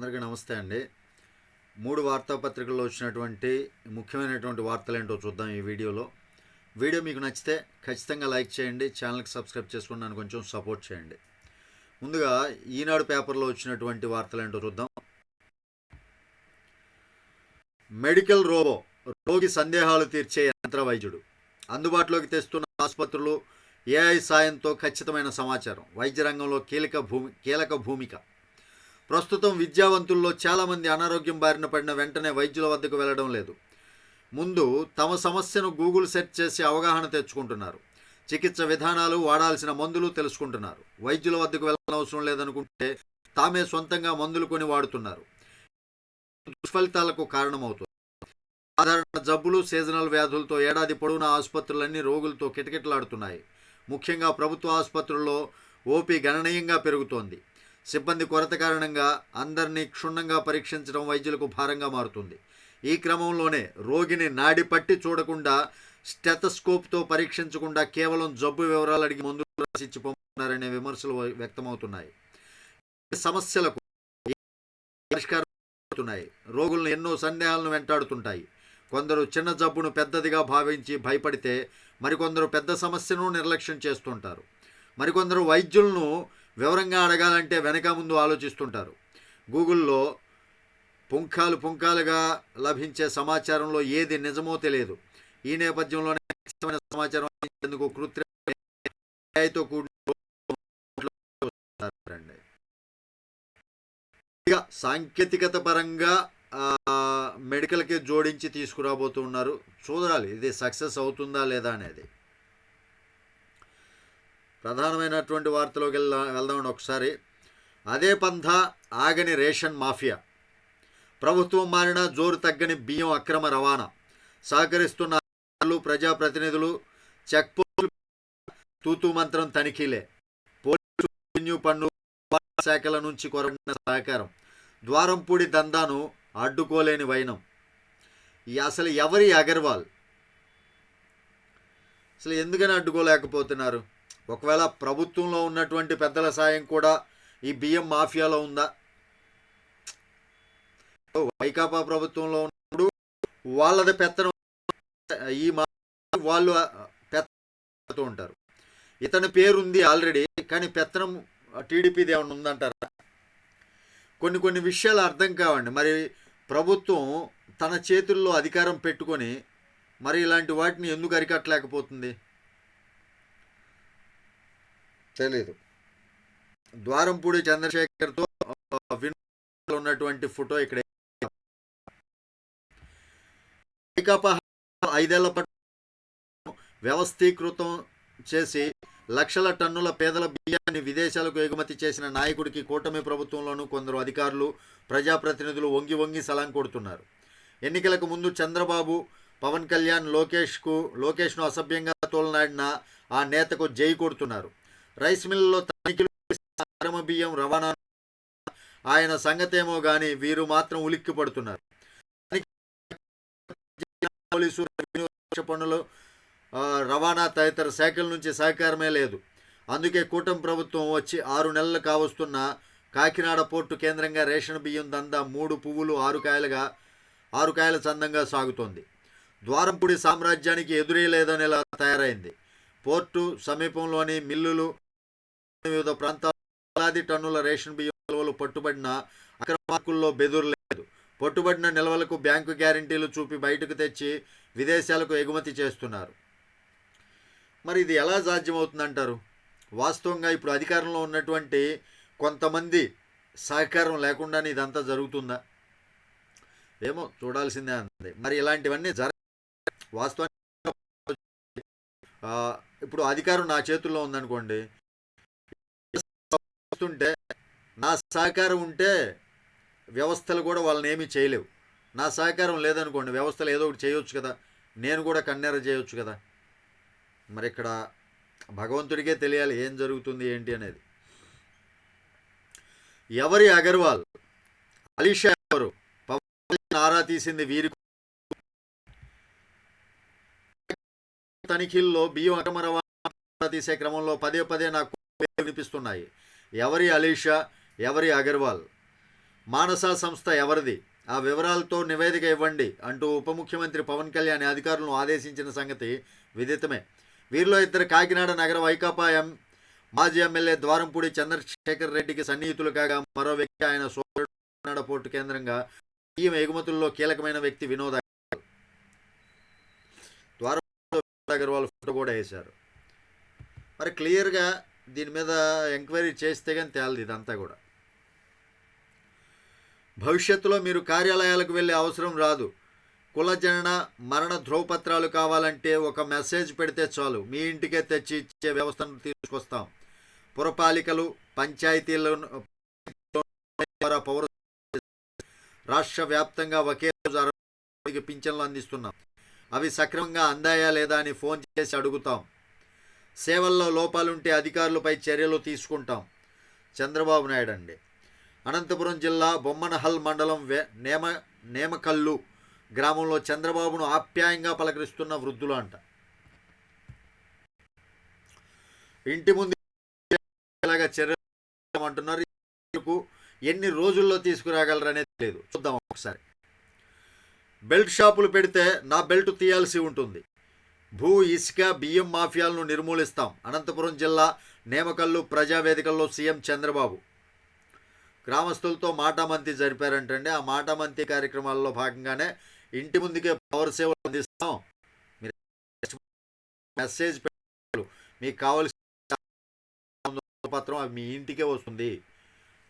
అందరికీ నమస్తే అండి. మూడు వార్తాపత్రికల్లో వచ్చినటువంటి ముఖ్యమైనటువంటి వార్తలు ఏంటో చూద్దాం ఈ వీడియోలో. వీడియో మీకు నచ్చితే ఖచ్చితంగా లైక్ చేయండి ఛానల్కి సబ్స్క్రైబ్ చేసుకుని నన్ను కొంచెం సపోర్ట్ చేయండి. ముందుగా ఈనాడు పేపర్లో వచ్చినటువంటి వార్తలు ఏంటో చూద్దాం. మెడికల్ రోబో రోగి సందేహాలు తీర్చే యంత్ర వైద్యుడు. అందుబాటులోకి తెస్తున్న ఆసుపత్రులు ఏఐ సాయంతో ఖచ్చితమైన సమాచారం. వైద్య రంగంలో కీలక భూమి కీలక భూమిక. ప్రస్తుతం విద్యావంతుల్లో చాలామంది అనారోగ్యం బారిన పడిన వెంటనే వైద్యుల వద్దకు వెళ్ళడం లేదు. ముందు తమ సమస్యను గూగుల్ సెర్చ్ చేసి అవగాహన తెచ్చుకుంటున్నారు. చికిత్స విధానాలు వాడాల్సిన మందులు తెలుసుకుంటున్నారు. వైద్యుల వద్దకు వెళ్ళనవసరం అవసరం లేదనుకుంటే తామే సొంతంగా మందులు కొని వాడుతున్నారు. దుష్ఫలితాలకు కారణమవుతుంది. సాధారణ జబ్బులు సీజనల్ వ్యాధులతో ఏడాది పొడవునా ఆసుపత్రులన్నీ రోగులతో కిటకిటలాడుతున్నాయి. ముఖ్యంగా ప్రభుత్వ ఆసుపత్రుల్లో ఓపీ గణనీయంగా పెరుగుతోంది. సిబ్బంది కొరత కారణంగా అందరినీ క్షుణ్ణంగా పరీక్షించడం వైద్యులకు భారంగా మారుతుంది. ఈ క్రమంలోనే రోగిని నాడి పట్టి చూడకుండా స్టెతస్కోప్తో పరీక్షించకుండా కేవలం జబ్బు వివరాలు అడిగి మందులు రాసిచ్చి పంపుతున్నారనే విమర్శలు వ్యక్తమవుతున్నాయి. సమస్యలకు పరిష్కారమవుతున్నాయి రోగులను ఎన్నో సందేహాలను వెంటాడుతుంటాయి. కొందరు చిన్న జబ్బును పెద్దదిగా భావించి భయపడితే మరికొందరు పెద్ద సమస్యను నిర్లక్ష్యం చేస్తుంటారు. మరికొందరు వైద్యులను వివరంగా అడగాలంటే వెనక ముందు ఆలోచిస్తుంటారు. గూగుల్లో పుంఖాలు పుంఖాలుగా లభించే సమాచారంలో ఏది నిజమో తెలియదు. ఈ నేపథ్యంలోనే సమాచారం అందించేందుకు కృత్రిమ కూడి సాంకేతికత పరంగా మెడికల్కి జోడించి తీసుకురాబోతున్నారు. చూడాలి ఇది సక్సెస్ అవుతుందా లేదా అనేది. ప్రధానమైనటువంటి వార్తలోకి వెళ్దా వెళ్దామని ఒకసారి. అదే పంథ ఆగని రేషన్ మాఫియా. ప్రభుత్వం మారిన జోరు తగ్గని బియ్యం అక్రమ రవాణా. సహకరిస్తున్న ప్రజాప్రతినిధులు చెక్ పోస్టులు తూతు మంత్రం తనిఖీలే. పోలీసు పన్ను శాఖల నుంచి కొరబడిన సహకారం. ద్వారంపూడి దందాను అడ్డుకోలేని వైనం. అసలు ఎవరి అగర్వాల్? అసలు ఎందుకని అడ్డుకోలేకపోతున్నారు? ఒకవేళ ప్రభుత్వంలో ఉన్నటువంటి పెద్దల సాయం కూడా ఈ బియ్యం మాఫియాలో ఉందా? వైకాపా ప్రభుత్వంలో ఉన్నప్పుడు వాళ్ళది పెత్తనం ఈ మా వాళ్ళు పెత్తూ ఉంటారు. ఇతని పేరుంది ఆల్రెడీ కానీ పెత్తనం టీడీపీది ఏమైనా ఉందంటారా? కొన్ని కొన్ని విషయాలు అర్థం కావండి. మరి ప్రభుత్వం తన చేతుల్లో అధికారం పెట్టుకొని మరి ఇలాంటి వాటిని ఎందుకు అరికట్టలేకపోతుంది? తెలీదు. ద్వారంపూడి చంద్రశేఖర్తో ఉన్నటువంటి ఫోటో ఇక్కడ వైకాపా ఐదేళ్ళ పాటు వ్యవస్థీకృతం చేసి లక్షల టన్నుల పేదల బియ్యాన్ని విదేశాలకు ఎగుమతి చేసిన నాయకుడికి కూటమి ప్రభుత్వంలోనూ కొందరు అధికారులు ప్రజాప్రతినిధులు వంగి వంగి సలాం కొడుతున్నారు. ఎన్నికలకు ముందు చంద్రబాబు పవన్ కళ్యాణ్ లోకేష్కు లోకేష్ను అసభ్యంగా తోలనాడిన ఆ నేతకు జై కొడుతున్నారు. రైస్ మిల్లులో తనిఖీలు చేసిన బియ్యం రవాణా ఆయన సంగతేమో గాని వీరు మాత్రం ఉలిక్కి పడుతున్నారు. పోలీసు రవాణా తదితర శాఖల నుంచి సహకారమే లేదు. అందుకే కూటమి ప్రభుత్వం వచ్చి ఆరు నెలలు కావస్తున్న కాకినాడ పోర్టు కేంద్రంగా రేషన్ బియ్యం దందా మూడు పువ్వులు ఆరు కాయలుగా ఆరు కాయల చందంగా సాగుతోంది. ద్వారంపూడి సామ్రాజ్యానికి ఎదురే లేదనేలా తయారైంది. పోర్టు సమీపంలోని మిల్లులు వివిధ ప్రాంతాల వేలాది టన్నుల రేషన్ బియ్యం నిల్వలు పట్టుబడిన అక్రమార్కుల్లో బెదురు లేదు. పట్టుబడిన నిల్వలకు బ్యాంకు గ్యారంటీలు చూపి బయటకు తెచ్చి విదేశాలకు ఎగుమతి చేస్తున్నారు. మరి ఇది ఎలా సాధ్యమవుతుందంటారు? వాస్తవంగా ఇప్పుడు అధికారంలో ఉన్నటువంటి కొంతమంది సహకారం లేకుండానే ఇదంతా జరుగుతుందా? ఏమో చూడాల్సిందే అంది. మరి ఇలాంటివన్నీ జర వాస్తవానికి ఇప్పుడు అధికారం నా చేతుల్లో ఉందనుకోండి వస్తుంటే నా సహకారం ఉంటే వ్యవస్థలు కూడా వాళ్ళని ఏమీ చేయలేవు. నా సహకారం లేదనుకోండి వ్యవస్థలు ఏదో ఒకటి చేయొచ్చు కదా. నేను కూడా కన్నెర చేయొచ్చు కదా. మరి ఇక్కడ భగవంతుడికే తెలియాలి ఏం జరుగుతుంది ఏంటి అనేది. ఎవరి అగర్వాల్? అలీషా ఎవరు? పవన్ ఆరా తీసింది వీరి తనిఖీల్లో బియ్యం అకమరవా తీసే క్రమంలో పదే పదే నాకు వినిపిస్తున్నాయి. ఎవరి అలీషా ఎవరి అగర్వాల్? మానస సంస్థ ఎవరిది? ఆ వివరాలతో నివేదిక ఇవ్వండి అంటూ ఉప ముఖ్యమంత్రి పవన్ కళ్యాణ్ అధికారులను ఆదేశించిన సంగతి విదితమే. వీరిలో ఇద్దరు కాకినాడ నగర వైకాపా ఎం మాజీ ఎమ్మెల్యే ద్వారంపూడి చంద్రశేఖర్ రెడ్డికి సన్నిహితులు కాగా మరో వ్యక్తి ఆయన సోదరుడు పోర్టు కేంద్రంగా బియ్యం ఎగుమతుల్లో కీలకమైన వ్యక్తి వినోద్ అగర్వాల్. అగర్వాల్ ఫోటో కూడా వేశారు. మరి క్లియర్గా దీని మీద ఎంక్వైరీ చేస్తే కానీ తేలదు ఇదంతా కూడా. భవిష్యత్తులో మీరు కార్యాలయాలకు వెళ్ళే అవసరం రాదు. కుల జనన మరణ ధ్రువపత్రాలు కావాలంటే ఒక మెసేజ్ పెడితే చాలు. మీ ఇంటికే తెచ్చి ఇచ్చే వ్యవస్థను తీసుకొస్తాం. పురపాలికలు పంచాయతీలను ద్వారా పౌర రాష్ట్ర వ్యాప్తంగా ఒకే రోజు పింఛన్లు అందిస్తున్నాం. అవి సక్రమంగా అందాయా లేదా అని ఫోన్ చేసి అడుగుతాం. సేవల్లో లోపాలుంటే అధికారులపై చర్యలు తీసుకుంటాం. చంద్రబాబు నాయుడు అండి అనంతపురం జిల్లా బొమ్మనహల్ మండలం వే నేమ నేమకల్లు గ్రామంలో చంద్రబాబును ఆప్యాయంగా పలకరిస్తున్న వృద్ధులు అంట. ఇంటి ముందు ఇలాగా చర్యలు అంటున్నారు ఎన్ని రోజుల్లో తీసుకురాగలరనేది లేదు చూద్దాం ఒకసారి. బెల్ట్ షాపులు పెడితే నా బెల్ట్ తీయాల్సి ఉంటుంది. భూ ఇసుక బియ్యం మాఫియాలను నిర్మూలిస్తాం. అనంతపురం జిల్లా నేమకల్లు ప్రజావేదికల్లో సీఎం చంద్రబాబు. గ్రామస్తులతో మాటామంతి జరిపారంటండి. ఆ మాటామంతి కార్యక్రమాల్లో భాగంగానే ఇంటి ముందుకే పవర్ సేవలు అందిస్తాం. మీరు మెసేజ్ పెట్టారు. మీకు కావలసిన పత్రం అది మీ ఇంటికే వస్తుంది.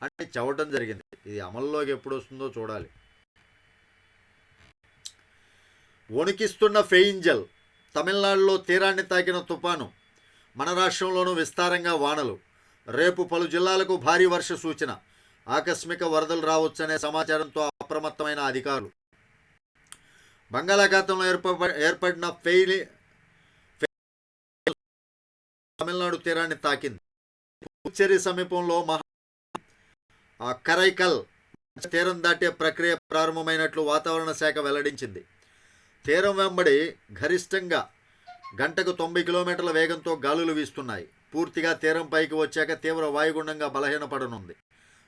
అని చెప్పడం జరిగింది. ఇది అమల్లోకి ఎప్పుడు వస్తుందో చూడాలి. వణికిస్తున్న ఫెయింజల్ తమిళనాడులో తీరాన్ని తాకిన తుపాను మన రాష్ట్రంలోనూ విస్తారంగా వానలు. రేపు పలు జిల్లాలకు భారీ వర్ష సూచన. ఆకస్మిక వరదలు రావచ్చనే సమాచారంతో అప్రమత్తమైన అధికారులు. బంగాళాఖాతంలో ఏర్ప ఏర్పడిన ఫెయిలి తమిళనాడు తీరాన్ని తాకింది. పుదుచ్చేరి సమీపంలో మహా కరైకల్ తీరం దాటే ప్రక్రియ ప్రారంభమైనట్లు వాతావరణ శాఖ వెల్లడించింది. తీరం వెంబడి గరిష్టంగా గంటకు తొంభై కిలోమీటర్ల వేగంతో గాలులు వీస్తున్నాయి. పూర్తిగా తీరం పైకి వచ్చాక తీవ్ర వాయుగుండంగా బలహీనపడనుంది.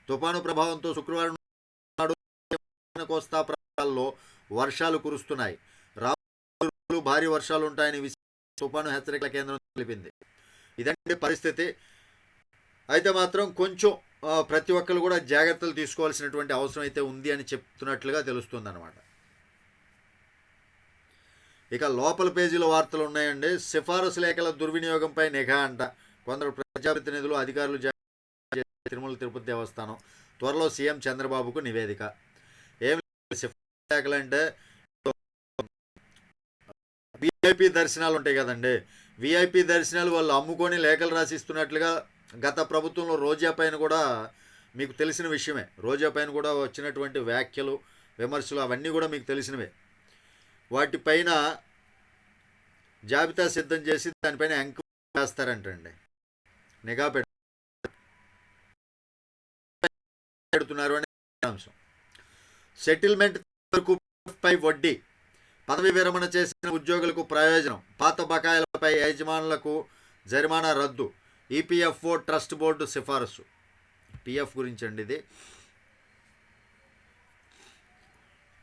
తుఫాను ప్రభావంతో శుక్రవారం నాడు కోస్తా ప్రాంతాల్లో వర్షాలు కురుస్తున్నాయి. రాబోయే భారీ వర్షాలు ఉంటాయని తుఫాను హెచ్చరికల కేంద్రం తెలిపింది. ఇదండి పరిస్థితి. అయితే మాత్రం కొంచెం ప్రతి ఒక్కరు కూడా జాగ్రత్తలు తీసుకోవాల్సినటువంటి అవసరం అయితే ఉంది అని చెప్తున్నట్లుగా తెలుస్తుంది అనమాట ఇక లోపల పేజీలో వార్తలు ఉన్నాయండి. సిఫారసు లేఖల దుర్వినియోగంపై నిఘా అంట. కొందరు ప్రజాప్రతినిధులు అధికారులు తిరుమల తిరుపతి దేవస్థానం. త్వరలో సీఎం చంద్రబాబుకు నివేదిక. ఏం సిఫారసు లేఖలు అంటే విఐపి దర్శనాలు ఉంటాయి కదండి. విఐపి దర్శనాలు వాళ్ళు అమ్ముకొని లేఖలు రాసిస్తున్నట్లుగా గత ప్రభుత్వంలో రోజా పైన కూడా మీకు తెలిసిన విషయమే. రోజా పైన కూడా వచ్చినటువంటి వ్యాఖ్యలు విమర్శలు అవన్నీ కూడా మీకు తెలిసినవే. వాటిపైన జాబితా సిద్ధం చేసి దానిపైన ఎంక్వైరీ చేస్తారంటండి. నిఘా పెడుతున్నారు అనే అంశం. సెటిల్మెంట్ వరకు పై వడ్డీ పదవి విరమణ చేసిన ఉద్యోగులకు ప్రయోజనం పాత బకాయిలపై యజమానులకు జరిమానా రద్దు ఈపీఎఫ్ఓ ట్రస్ట్ బోర్డు సిఫారసు. పిఎఫ్ గురించి అండి ఇది.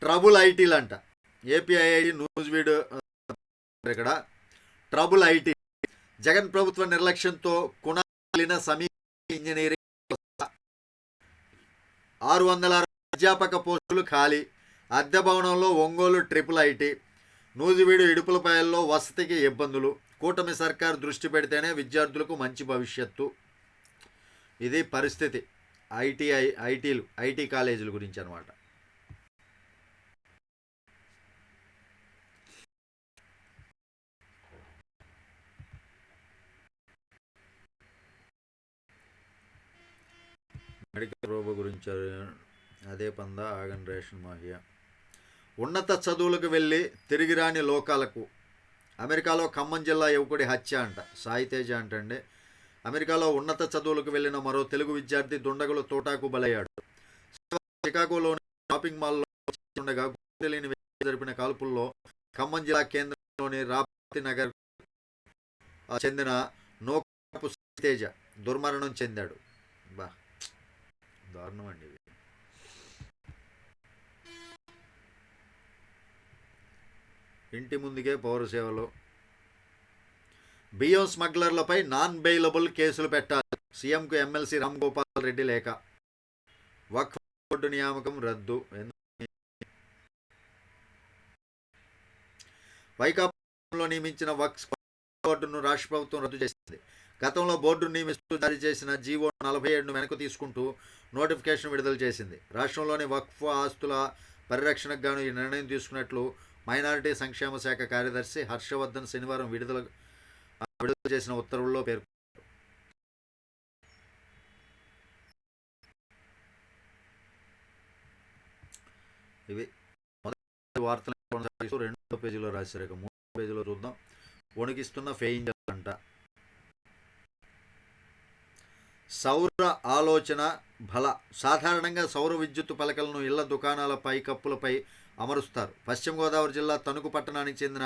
ట్రబుల్ ఐటీలు అంట ఏపీఐ న్యూస్ వీడియో ఇక్కడ ట్రబుల్ ఐటీ. జగన్ ప్రభుత్వ నిర్లక్ష్యంతో కుణాలిన సమీప ఇంజనీరింగ్ ఆరు వందల అధ్యాపక పోస్టులు ఖాళీ. అద్దె భవనంలో ఒంగోలు ట్రిపుల్ ఐటీ. నూజివీడు ఇడుపులపాయల్లో వసతికి ఇబ్బందులు. కూటమి సర్కార్ దృష్టి పెడితేనే విద్యార్థులకు మంచి భవిష్యత్తు. ఇది పరిస్థితి. ఐటీఐ ఐటీలు ఐటీ కాలేజీల గురించి అనమాట మెడికల్ రోబో గురించి అదే పంద ఆగన్ రేషన్ మాఫియా. ఉన్నత చదువులకు వెళ్ళి తిరిగి రాని లోకాలకు. అమెరికాలో ఖమ్మం జిల్లా యువకుడి హత్య అంట. సాయితేజ అంటండి. అమెరికాలో ఉన్నత చదువులకు వెళ్ళిన మరో తెలుగు విద్యార్థి దుండగులు తోటాకు బలయ్యాడు. చికాగోలోని షాపింగ్ మాల్లో ఉండగా తెలియని జరిపిన కాల్పుల్లో ఖమ్మం జిల్లా కేంద్రంలోని రాపతి నగర్ చెందిన నోకపు తేజ దుర్మరణం చెందాడు. బా. దారుణం అండి ఇది. ఇంటి ముందుకే పౌరసేవలు బియ్యం స్మగ్లర్లపై నాన్ బెయిలబుల్ కేసులు పెట్టాలి. సీఎంకు ఎమ్మెల్సీ రామ్ గోపాల్ రెడ్డి లేఖ. వక్ బోర్డు నియామకం రద్దు. వైకాపాలో నియమించిన వక్స్ బోర్డును రాష్ట్ర ప్రభుత్వం రద్దు చేసింది. గతంలో బోర్డు నియమిస్తూ జారీ చేసిన జీవో నలభై ఏడును వెనక్కు తీసుకుంటూ నోటిఫికేషన్ విడుదల చేసింది. రాష్ట్రంలోని వక్ఫ్ ఆస్తుల పరిరక్షణకు గాను ఈ నిర్ణయం తీసుకున్నట్లు మైనారిటీ సంక్షేమ శాఖ కార్యదర్శి హర్షవర్ధన్ శనివారం విడుదల విడుదల చేసిన ఉత్తర్వుల్లో పేర్కొన్నారు. ఇవి మొదటి వార్తలు కొనసాగిస్తూ రెండో పేజీలో రాశారు. ఇక మూడో పేజీలో చూద్దాం. వణికిస్తున్న ఫెయింజర్ అంట. సౌర ఆలోచన బల. సాధారణంగా సౌర విద్యుత్ పలకలను ఇళ్ళ దుకాణాల పైకప్పులపై అమరుస్తారు. పశ్చిమ గోదావరి జిల్లా తణుకు పట్టణానికి చెందిన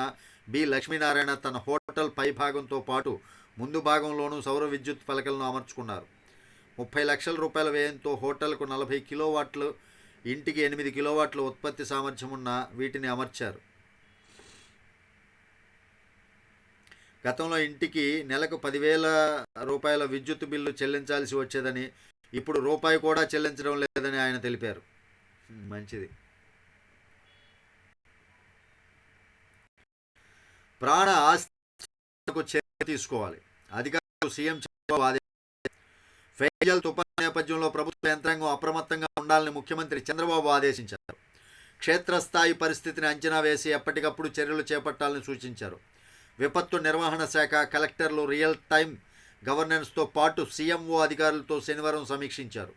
బి. లక్ష్మీనారాయణ తన హోటల్ పై భాగంతో పాటు ముందు భాగంలోనూ సౌర విద్యుత్ పలకలను అమర్చుకున్నారు. ముప్పై లక్షల రూపాయల వ్యయంతో హోటల్కు నలభై కిలోవాట్లు ఇంటికి ఎనిమిది కిలోవాట్ల ఉత్పత్తి సామర్థ్యం ఉన్న వీటిని అమర్చారు. గతంలో ఇంటికి నెలకు పదివేల రూపాయల విద్యుత్ బిల్లు చెల్లించాల్సి వచ్చేదని ఇప్పుడు రూపాయి కూడా చెల్లించడం లేదని ఆయన తెలిపారు. మంచిది. ప్రాణ ఆస్తికు చర్య తీసుకోవాలి. అధికారులు సీఎం ఫెయిజల్ తుఫాను నేపథ్యంలో ప్రభుత్వ యంత్రాంగం అప్రమత్తంగా ఉండాలని ముఖ్యమంత్రి చంద్రబాబు ఆదేశించారు. క్షేత్రస్థాయి పరిస్థితిని అంచనా వేసి ఎప్పటికప్పుడు చర్యలు చేపట్టాలని సూచించారు. విపత్తు నిర్వహణ శాఖ కలెక్టర్లు రియల్ టైం గవర్నెన్స్తో పాటు సీఎంఓ అధికారులతో శనివారం సమీక్షించారు.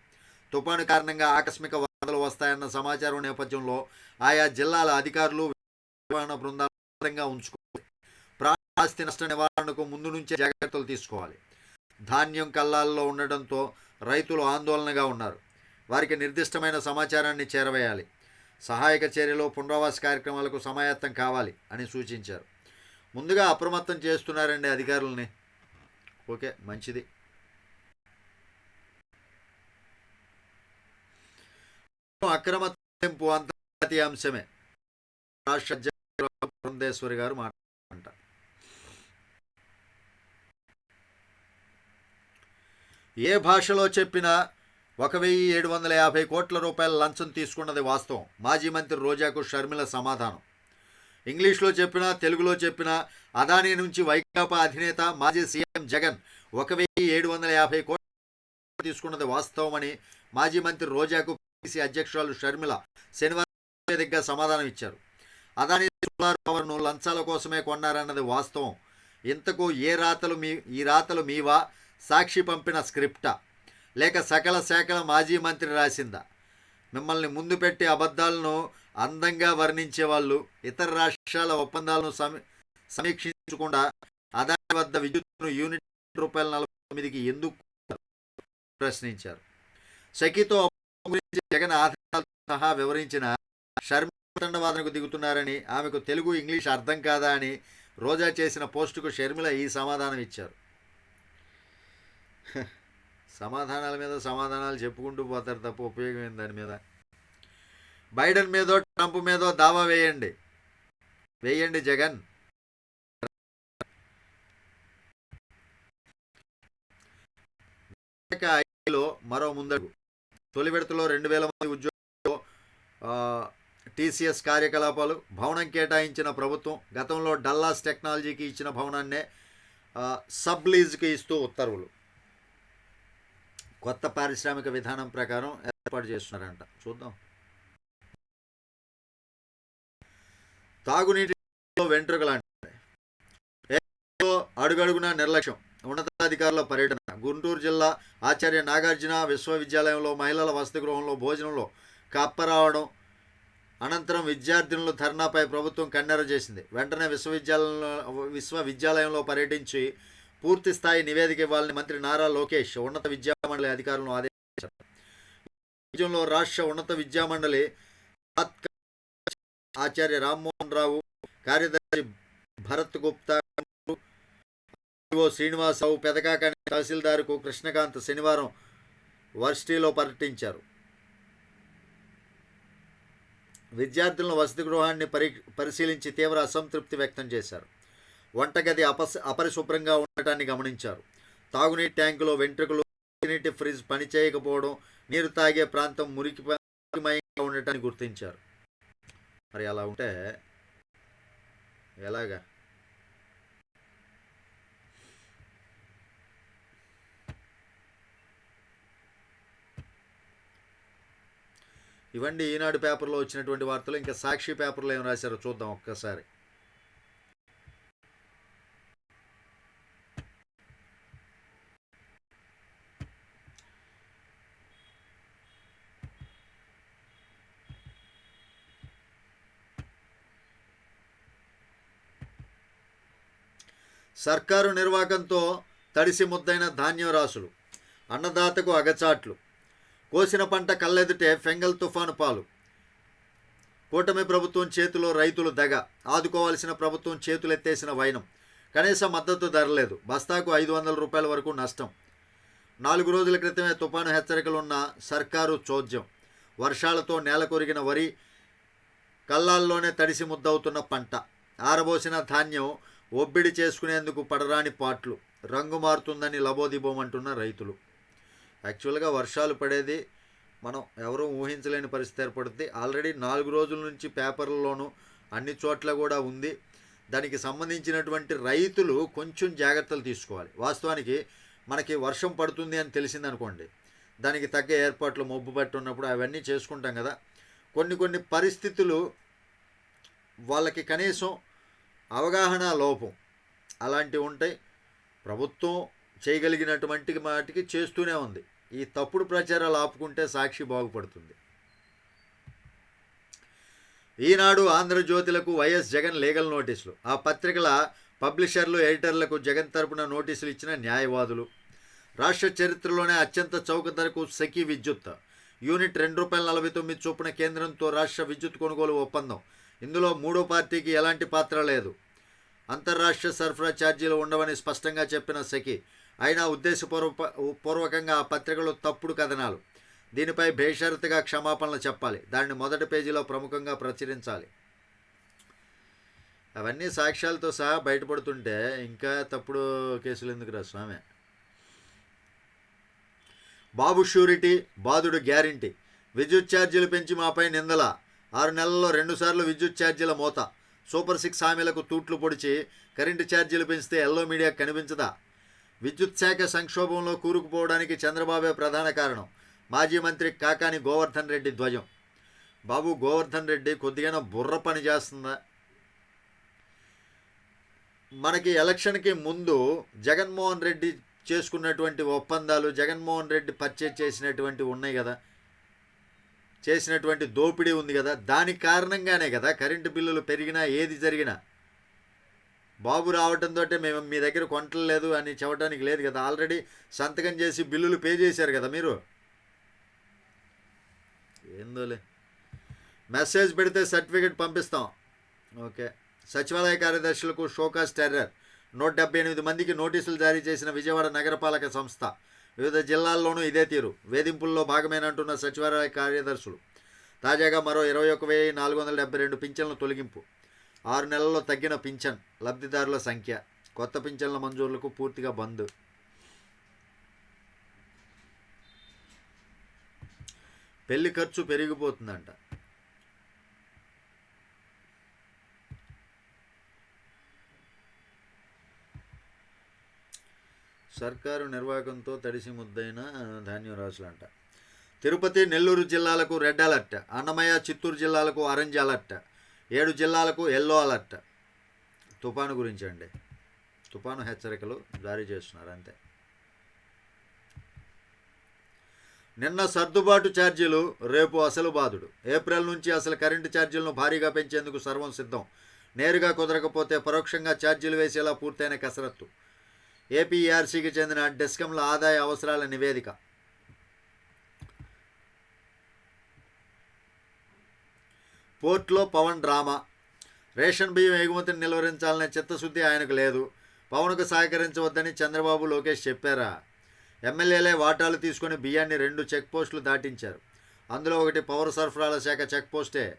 తుపాను కారణంగా ఆకస్మిక వరదలు వస్తాయన్న సమాచారం నేపథ్యంలో ఆయా జిల్లాల అధికారులు నిర్వహణ బృందాలు ఉంచుకోవాలి. ప్రాణాస్తి నష్ట నివారణకు ముందు నుంచే జాగ్రత్తలు తీసుకోవాలి. ధాన్యం కల్లాల్లో ఉండడంతో రైతులు ఆందోళనగా ఉన్నారు. వారికి నిర్దిష్టమైన సమాచారాన్ని చేరవేయాలి. సహాయక చర్యలో పునరావాస కార్యక్రమాలకు సమాయత్తం కావాలి అని సూచించారు. ముందుగా అప్రమత్తం చేస్తున్నారండి అధికారులని. ఓకే మంచిది. అక్రమ తరలింపు అంతర్జాతీయ అంశమే రాష్ట్ర అధ్యక్షుడు బృందేశ్వరి గారు మాట్లాడంట ఏ భాషలో చెప్పినా ఒక వెయ్యి ఏడు వందల యాభై కోట్ల రూపాయల లంచం తీసుకున్నది వాస్తవం. మాజీ మంత్రి రోజాకు షర్మిల సమాధానం. ఇంగ్లీష్లో చెప్పినా తెలుగులో చెప్పినా అదానీ నుంచి వైకాపా అధినేత మాజీ సీఎం జగన్ ఒక వెయ్యి ఏడు వందల యాభై కోట్లు తీసుకున్నది వాస్తవమని మాజీ మంత్రి రోజాకు పీసీ అధ్యక్షురాలు షర్మిల శనివారం వేదికగా సమాధానం ఇచ్చారు. అదానీ సోలార్ పవర్ను లంచాల కోసమే కొన్నారన్నది వాస్తవం. ఇంతకు ఏ రాతలు మీ ఈ రాతలు మీవా? సాక్షి పంపిన స్క్రిప్టా. లేక సకల శాఖల మాజీ మంత్రి రాసిందా? మిమ్మల్ని ముందు పెట్టి అబద్ధాలను అందంగా వర్ణించే వాళ్ళు ఇతర రాష్ట్రాల ఒప్పందాలను సమీ సమీక్షించకుండా అదాని వద్ద విద్యుత్ను యూనిట్ రూపాయల నలభై తొమ్మిదికి ఎందుకు ప్రశ్నించారు? సఖితో గురించి జగన్ ఆధారాలతో సహా వివరించిన షర్మిల దిగుతున్నారని ఆమెకు తెలుగు ఇంగ్లీష్ అర్థం కాదా అని రోజా చేసిన పోస్టుకు షర్మిల ఈ సమాధానం ఇచ్చారు. సమాధానాల మీద సమాధానాలు చెప్పుకుంటూ పోతారు తప్ప ఉపయోగం ఏంది దాని మీద? బైడెన్ మీదో ట్రంప్ మీదో దావా వేయండి. వేయండి జగన్. ఐలో మరో ముందడుగు. తొలి విడతలో రెండు వేల మంది ఉద్యోగులు టీసీఎస్ కార్యకలాపాలు భవనం కేటాయించిన ప్రభుత్వం గతంలో డల్లాస్ టెక్నాలజీకి ఇచ్చిన భవనాన్నే సబ్ లీజ్కి ఇస్తూ ఉత్తర్వులు. కొత్త పారిశ్రామిక విధానం ప్రకారం ఏర్పాటు చేస్తున్నారంట. చూద్దాం. తాగునీటిలో వెంట్రుకలాంటి ఏపీలో అడుగడుగునా నిర్లక్ష్యం. ఉన్నతాధికారుల పర్యటన. గుంటూరు జిల్లా ఆచార్య నాగార్జున విశ్వవిద్యాలయంలో మహిళల వసతి గృహంలో భోజనంలో కప్పరావడం అనంతరం విద్యార్థినులు ధర్నాపై ప్రభుత్వం కన్నెర చేసింది. వెంటనే విశ్వవిద్యాలయంలో విశ్వవిద్యాలయంలో పర్యటించి పూర్తి స్థాయి నివేదిక ఇవ్వాలని మంత్రి నారా లోకేష్ ఉన్నత విద్యామండలి అధికారులను ఆదేశించారు. రాజ్యంలో రాష్ట్ర ఉన్నత విద్యామండలి ఆచార్య రామ్మోహన్ రావు కార్యదర్శి భరత్ గుప్తా శ్రీనివాసరావు పెదకాకని తహసీల్దార్కు కృష్ణకాంత్ శనివారం వర్సిటీలో పర్యటించారు విద్యార్థులను వసతి గృహాన్ని పరి పరిశీలించి తీవ్ర అసంతృప్తి వ్యక్తం చేశారు. వంటగది అపస్ అపరిశుభ్రంగా ఉండటాన్ని గమనించారు. తాగునీటి ట్యాంకులో వెంట్రుకలు నీటి ఫ్రిడ్జ్ పనిచేయకపోవడం నీరు తాగే ప్రాంతం మురికిమయంగా ఉండటాన్ని గుర్తించారు. మరి అలా ఉంటే ఎలాగా? ఇవండి ఈనాడు పేపర్లో వచ్చినటువంటి వార్తలు ఇంకా సాక్షి పేపర్లో ఏం రాశారో చూద్దాం ఒక్కసారి. సర్కారు నిర్వాహకంతో తడిసి ముద్దైన ధాన్యం రాసులు అన్నదాతకు అగచాట్లు కోసిన పంట కళ్ళెదుటే ఫెంగల్ తుఫాను పాలు. కూటమి ప్రభుత్వం చేతిలో రైతులు దగ ఆదుకోవాల్సిన ప్రభుత్వం చేతులెత్తేసిన వైనం. కనీస మద్దతు ధర లేదు బస్తాకు ఐదు వందల రూపాయల వరకు నష్టం. నాలుగు రోజుల క్రితమే తుఫాను హెచ్చరికలున్న సర్కారు చోద్యం. వర్షాలతో నేల కొరిగిన వరి కళ్ళాల్లోనే తడిసి ముద్దవుతున్న పంట. ఆరబోసిన ధాన్యం ఒబ్బిడి చేసుకునేందుకు పడరాని పాట్లు రంగు మారుతుందని లబోదిబోమంటున్న రైతులు. యాక్చువల్గా వర్షాలు పడేది మనం ఎవరూ ఊహించలేని పరిస్థితి ఏర్పడుద్ది. ఆల్రెడీ నాలుగు రోజుల నుంచి పేపర్లలోనూ అన్ని చోట్ల కూడా ఉంది. దానికి సంబంధించినటువంటి రైతులు కొంచెం జాగ్రత్తలు తీసుకోవాలి. వాస్తవానికి మనకి వర్షం పడుతుంది అని తెలిసిందనుకోండి దానికి తగ్గ ఏర్పాట్లు మొబ్బు పట్టి ఉన్నప్పుడు అవన్నీ చేసుకుంటాం కదా. కొన్ని కొన్ని పరిస్థితులు వాళ్ళకి కనీసం అవగాహన లోపం అలాంటివి ఉంటాయి. ప్రభుత్వం చేయగలిగినటువంటి మాటికి చేస్తూనే ఉంది. ఈ తప్పుడు ప్రచారాలు ఆపుకుంటే సాక్షి బాగుపడుతుంది. ఈనాడు ఆంధ్రజ్యోతులకు వైఎస్ జగన్ లీగల్ నోటీసులు. ఆ పత్రికల పబ్లిషర్లు ఎడిటర్లకు జగన్ తరపున నోటీసులు ఇచ్చిన న్యాయవాదులు. రాష్ట్ర చరిత్రలోనే అత్యంత చౌక ధరకు సఖీ విద్యుత్. యూనిట్ రెండు రూపాయల నలభై తొమ్మిది చొప్పున కేంద్రంతో రాష్ట్ర విద్యుత్ కొనుగోలు ఒప్పందం. ఇందులో మూడో పార్టీకి ఎలాంటి పాత్ర లేదు. అంతర్రాష్ట్ర సరఫరా ఛార్జీలు ఉండవని స్పష్టంగా చెప్పిన సఖి అయినా ఉద్దేశపూర్వ పూర్వకంగా ఆ పత్రికలో తప్పుడు కథనాలు. దీనిపై బేషరతుగా క్షమాపణలు చెప్పాలి. దాన్ని మొదటి పేజీలో ప్రముఖంగా ప్రచురించాలి. అవన్నీ సాక్ష్యాలతో సహా బయటపడుతుంటే ఇంకా తప్పుడు కేసులు ఎందుకు రా స్వామి? బాబు షూరిటీ బాధుడు గ్యారంటీ. విద్యుత్ ఛార్జీలు పెంచి మాపై నిందల. ఆరు నెలల్లో రెండుసార్లు విద్యుత్ ఛార్జీల మోత. సూపర్ సిక్స్ హామీలకు తూట్లు పొడిచి కరెంటు ఛార్జీలు పెంచితే ఎల్లో మీడియా కనిపించదా? విద్యుత్ శాఖ సంక్షోభంలో కూరుకుపోవడానికి చంద్రబాబే ప్రధాన కారణం. మాజీ మంత్రి కాకాని గోవర్ధన్ రెడ్డి ధ్వజం. బాబు గోవర్ధన్ రెడ్డి కొద్దిగా బుర్ర పని చేస్తుందా? మనకి ఎలక్షన్కి ముందు జగన్మోహన్ రెడ్డి చేసుకున్నటువంటి ఒప్పందాలు జగన్మోహన్ రెడ్డి పర్చేజ్ చేసినటువంటి ఉన్నాయి కదా. చేసినటువంటి దోపిడీ ఉంది కదా దాని కారణంగానే కదా కరెంటు బిల్లులు పెరిగినా ఏది జరిగినా. బాబు రావడంతో మేము మీ దగ్గర కొంటలేదు అని చెప్పడానికి లేదు కదా. ఆల్రెడీ సంతకం చేసి బిల్లులు పే చేశారు కదా మీరు. ఏందోలే. మెసేజ్ పెడితే సర్టిఫికేట్ పంపిస్తాం. ఓకే. సచివాలయ కార్యదర్శులకు షోకాస్ టెర్రర్. నూట డెబ్బై ఎనిమిది మందికి నోటీసులు జారీ చేసిన విజయవాడ నగరపాలక సంస్థ. వివిధ జిల్లాల్లోనూ ఇదే తీరు. వేధింపుల్లో భాగమేనంటున్న సచివాలయ కార్యదర్శులు. తాజాగా మరో ఇరవై ఒక వెయ్యి నాలుగు వందల డెబ్బై రెండు పింఛన్ల తొలగింపు. ఆరు నెలల్లో తగ్గిన పింఛన్ లబ్ధిదారుల సంఖ్య కొత్త పింఛన్ల మంజూరులకు పూర్తిగా బంద్. పెళ్ళి ఖర్చు పెరిగిపోతుందంట. సర్కారు నిర్వాహకంతో తడిసి ముద్దైన ధాన్యం రాసులంట తిరుపతి నెల్లూరు జిల్లాలకు రెడ్ అలర్ట్. అన్నమయ్య చిత్తూరు జిల్లాలకు ఆరెంజ్ అలర్ట్. ఏడు జిల్లాలకు ఎల్లో అలర్ట్. తుఫాను గురించి అండి తుఫాను హెచ్చరికలు జారీ చేస్తున్నారు అంతే. నిన్న సర్దుబాటు ఛార్జీలు రేపు అసలు బాధుడు. ఏప్రిల్ నుంచి అసలు కరెంటు ఛార్జీలను భారీగా పెంచేందుకు సర్వం సిద్ధం. నేరుగా కుదరకపోతే పరోక్షంగా ఛార్జీలు వేసేలా పూర్తయిన కసరత్తు. ఏపీఆర్సీకి చెందిన డెస్కంల ఆదాయ అవసరాల నివేదిక. పోర్ట్లో పవన్ డ్రామా. రేషన్ బియ్యం ఎగుమతిని నిలువరించాలనే చిత్తశుద్ధి ఆయనకు లేదు. పవన్కు సహకరించవద్దని చంద్రబాబు లోకేష్ చెప్పారా? ఎమ్మెల్యేలే వాటాలు తీసుకొని బియ్యాన్ని రెండు చెక్ పోస్టులు దాటించారు. అందులో ఒకటి పౌర సరఫరాల శాఖ చెక్ పోస్టే.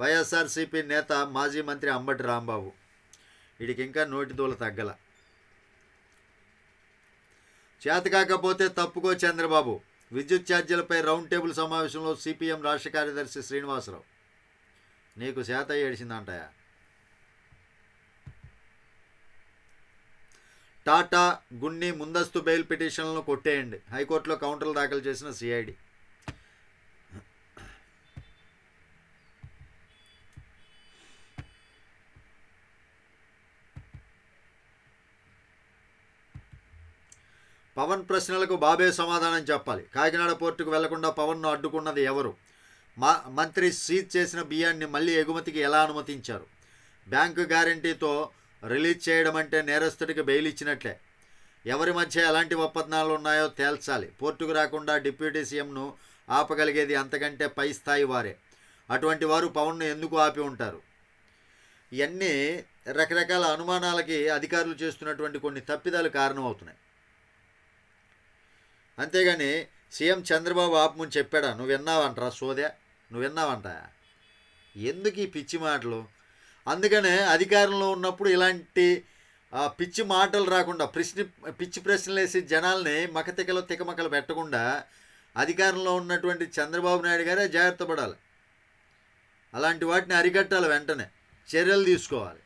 వైఎస్ఆర్సీపీ నేత మాజీ మంత్రి అంబటి రాంబాబు. వీడికి ఇంకా నోటి దూల తగ్గల. చేత కాకపోతే తప్పుకో చంద్రబాబు. విద్యుత్ ఛార్జీలపై రౌండ్ టేబుల్ సమావేశంలో సిపిఎం రాష్ట్ర కార్యదర్శి శ్రీనివాసరావు. నీకు చేత ఏడిసిందంటాయా టాటా గున్ని ముందస్తు బెయిల్ పిటిషన్లను కొట్టేయండి. హైకోర్టులో కౌంటర్లు దాఖలు చేసిన సిఐడి. పవన్ ప్రశ్నలకు బాబే సమాధానం చెప్పాలి. కాకినాడ పోర్టుకు వెళ్ళకుండా పవన్ను అడ్డుకున్నది ఎవరు? మా మంత్రి సీజ్ చేసిన బియ్యాన్ని మళ్ళీ ఎగుమతికి ఎలా అనుమతించారు? బ్యాంకు గ్యారంటీతో రిలీజ్ చేయడం అంటే నేరస్తుడికి బెయిల్ ఇచ్చినట్లే. ఎవరి మధ్య ఎలాంటి ఒప్పందాలు ఉన్నాయో తేల్చాలి. పోర్టుకు రాకుండా డిప్యూటీ సీఎంను ఆపగలిగేది అంతకంటే పై స్థాయి వారే. అటువంటి వారు పవన్ను ఎందుకు ఆపి ఉంటారు? ఇవన్నీ రకరకాల అనుమానాలకి అధికారులు చేస్తున్నటువంటి కొన్ని తప్పిదాలు కారణమవుతున్నాయి. అంతేగాని సీఎం చంద్రబాబు ఆపమని చెప్పాడా నువ్వు విన్నావంటరా సోదే? నువ్వు విన్నావంట? ఎందుకు ఈ పిచ్చి మాటలు? అందుకనే అధికారంలో ఉన్నప్పుడు ఇలాంటి పిచ్చి మాటలు రాకుండా ప్రశ్న పిచ్చి ప్రశ్నలు వేసి జనాల్ని మకతికలు తికమకలు పెట్టకుండా అధికారంలో ఉన్నటువంటి చంద్రబాబు నాయుడు గారే జాగ్రత్త పడాలి. అలాంటి వాటిని అరికట్టాలి వెంటనే. చర్యలు తీసుకోవాలి.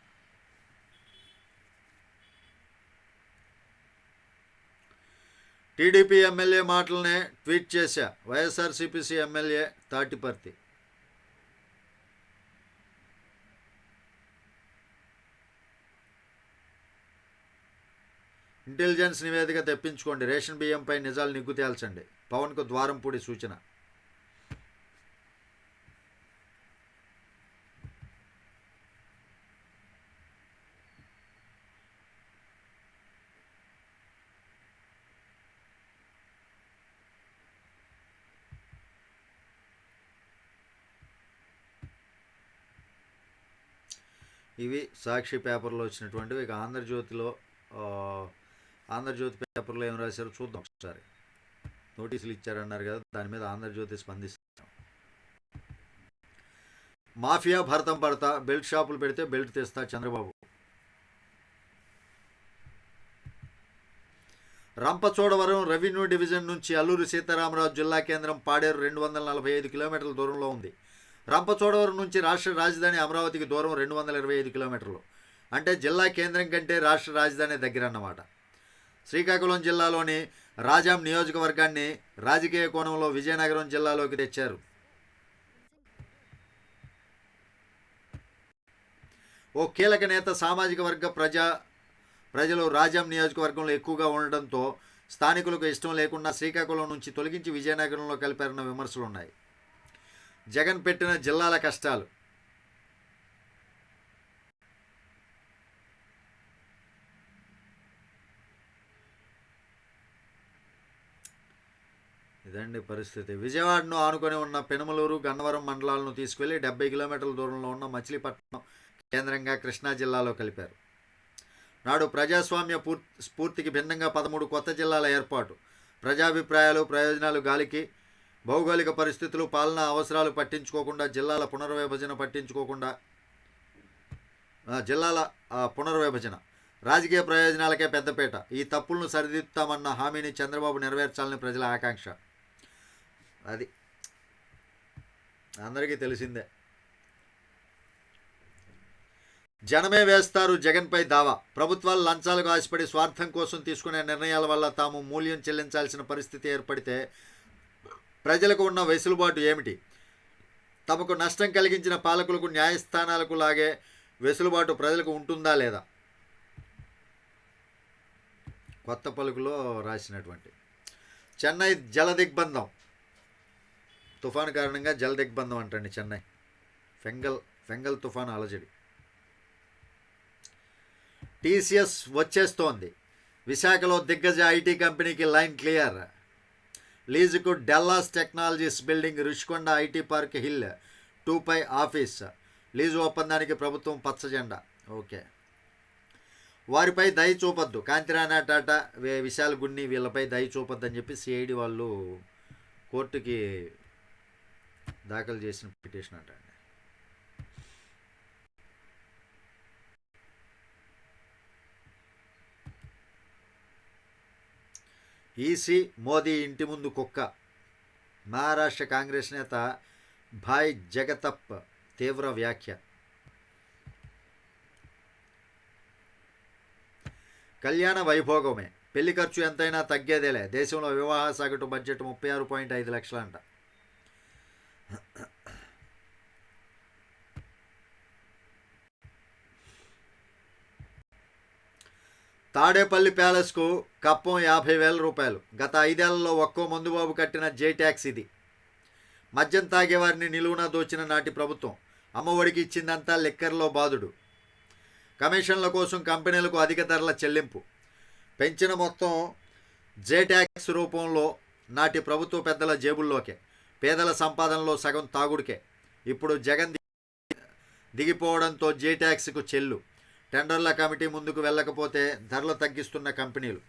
టీడీపీ ఎమ్మెల్యే మాటలనే ట్వీట్ చేశా. వైఎస్ఆర్సీపీసీ ఎమ్మెల్యే తాటిపర్తి. ఇంటెలిజెన్స్ నివేదిక తెప్పించుకోండి. రేషన్ బియ్యంపై నిజాలు నిగ్గు తేల్చండి. పవన్కు ద్వారంపూడి సూచన. ఇవి సాక్షి పేపర్లో వచ్చినటువంటివి. ఇక ఆంధ్రజ్యోతిలో ఆంధ్రజ్యోతి పేపర్లో ఏం రాశారో చూద్దాం ఒకసారి. నోటీసులు ఇచ్చారన్నారు కదా దాని మీద ఆంధ్రజ్యోతి స్పందిస్తాం. మాఫియా భరతం పడతా బెల్ట్ షాపులు పెడితే బెల్ట్ తెస్తా చంద్రబాబు. రంపచోడవరం రెవెన్యూ డివిజన్ నుంచి అల్లూరు సీతారామరాజు జిల్లా కేంద్రం పాడేరు రెండు వందల నలభై ఐదు కిలోమీటర్ల దూరంలో ఉంది. రంపచోడవరం నుంచి రాష్ట్ర రాజధాని అమరావతికి దూరం రెండు వందల ఇరవై ఐదు కిలోమీటర్లు. అంటే జిల్లా కేంద్రం కంటే రాష్ట్ర రాజధాని దగ్గర అన్నమాట. శ్రీకాకుళం జిల్లాలోని రాజాం నియోజకవర్గాన్ని రాజకీయ కోణంలో విజయనగరం జిల్లాలోకి తెచ్చారు. ఓ కీలక నేత సామాజిక వర్గ ప్రజా ప్రజలు రాజాం నియోజకవర్గంలో ఎక్కువగా ఉండడంతో స్థానికులకు ఇష్టం లేకుండా శ్రీకాకుళం నుంచి తొలగించి విజయనగరంలో కలిపారన్న విమర్శలు ఉన్నాయి జగన్ పెట్టిన జిల్లాల కష్టాలు. ఇదండి పరిస్థితి. విజయవాడను ఆనుకొని ఉన్న పెనుమలూరు గన్నవరం మండలాలను తీసుకెళ్ళి డెబ్బై కిలోమీటర్ల దూరంలో ఉన్న మచిలీపట్నం కేంద్రంగా కృష్ణా జిల్లాలో కలిపారు. నాడు ప్రజాస్వామ్య పూర్తి స్ఫూర్తికి భిన్నంగా పదమూడు కొత్త జిల్లాల ఏర్పాటు. ప్రజాభిప్రాయాలు ప్రయోజనాలు గాలికి భౌగోళిక పరిస్థితులు పాలనా అవసరాలు పట్టించుకోకుండా జిల్లాల పునర్విభజన పట్టించుకోకుండా జిల్లాల పునర్విభజన. రాజకీయ ప్రయోజనాలకే పెద్దపీట. ఈ తప్పులను సరిదిద్దుతామన్న హామీని చంద్రబాబు నెరవేర్చాలని ప్రజల ఆకాంక్ష. అది అందరికీ తెలిసిందే. జనమే వేస్తారు జగన్పై దావా. ప్రభుత్వాలు లంచాలకు ఆశపడి స్వార్థం కోసం తీసుకునే నిర్ణయాల వల్ల తాము మూల్యం చెల్లించాల్సిన పరిస్థితి ఏర్పడితే ప్రజలకు ఉన్న వెసులుబాటు ఏమిటి? తమకు నష్టం కలిగించిన పాలకులకు న్యాయస్థానాలకు లాగే వెసులుబాటు ప్రజలకు ఉంటుందా లేదా? కొత్త పలుకులో రాసినటువంటి చెన్నై జల దిగ్బంధం. తుఫాను కారణంగా జల దిగ్బంధం అంటండి చెన్నై. ఫెంగల్ ఫెంగల్ తుఫాను అలజడి టీసీఎస్ వచ్చేస్తోంది. విశాఖలో దిగ్గజ ఐటీ కంపెనీకి లైన్ క్లియర్. లీజుకు Dallas technologies building Rushikonda IT park hill two pi office. Lease ఒప్పందానికి ప్రభుత్వం పచ్చజెండా. ఓకే. వారిపై దయ చూపొద్దు. కాంతిరాణా టాటా వే- విశాల్ గున్ని వీళ్ళపై దయ చూపొద్దు అని చెప్పి సిఐడి వాళ్ళు కోర్టుకి దాఖలు చేసిన పిటిషన్ అంట. ఈసీ మోదీ ఇంటి ముందు కుక్క. మహారాష్ట్ర కాంగ్రెస్ నేత భాయ్ జగతప్ తీవ్ర వ్యాఖ్య. కళ్యాణ వైభోగమే. పెళ్ళి ఖర్చు ఎంతైనా తగ్గేదేలే. దేశంలో వివాహ సగటు బడ్జెట్ ముప్పై ఆరు పాయింట్ ఐదు లక్షలంట. తాడేపల్లి ప్యాలెస్కు కప్పం యాభై వేల రూపాయలు. గత ఐదేళ్ళలో ఒక్కో మందుబాబు కట్టిన జే ట్యాక్స్ ఇది. మద్యం తాగేవారిని నిలువున దోచిన నాటి ప్రభుత్వం. అమ్మఒడికి ఇచ్చిందంతా లిక్కర్లో బాధుడు కమిషన్ల కోసం కంపెనీలకు అధిక ధరల చెల్లింపు. పెంచిన మొత్తం జే ట్యాక్స్ రూపంలో నాటి ప్రభుత్వ పెద్దల జేబుల్లోకే. పేదల సంపాదనలో సగం తాగుడికే. ఇప్పుడు జగన్ దిగిపోవడంతో జే ట్యాక్స్కు చెల్లు. టెండర్ల కమిటీ ముందుకు వెళ్ళకపోతే ధరలు తగ్గిస్తున్న కంపెనీలు.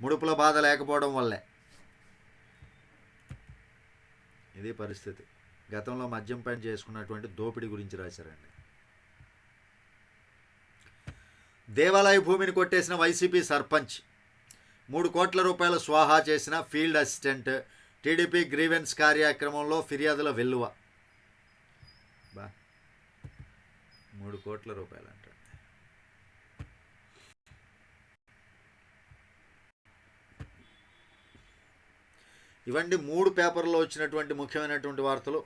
ముడుపుల బాధ లేకపోవడం వల్లే. ఇది పరిస్థితి. గతంలో మద్యం పని చేసుకున్నటువంటి దోపిడీ గురించి రాశారండి. దేవాలయ భూమిని కొట్టేసిన వైసీపీ సర్పంచ్ మూడు కోట్ల రూపాయల స్వాహా చేసిన ఫీల్డ్ అసిస్టెంట్ టీడీపీ గ్రీవెన్స్ కార్యక్రమంలో ఫిర్యాదుల వెల్లువ. బా మూడు కోట్ల రూపాయలు అంట ఇవండి మూడు పేపర్లో వచ్చినటువంటి ముఖ్యమైనటువంటి వార్తలు.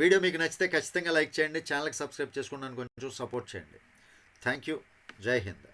వీడియో మీకు నచ్చితే ఖచ్చితంగా లైక్ చేయండి ఛానల్కి సబ్స్క్రైబ్ చేసుకోండి కొంచెం సపోర్ట్ చేయండి. Thank you. జై హింద్.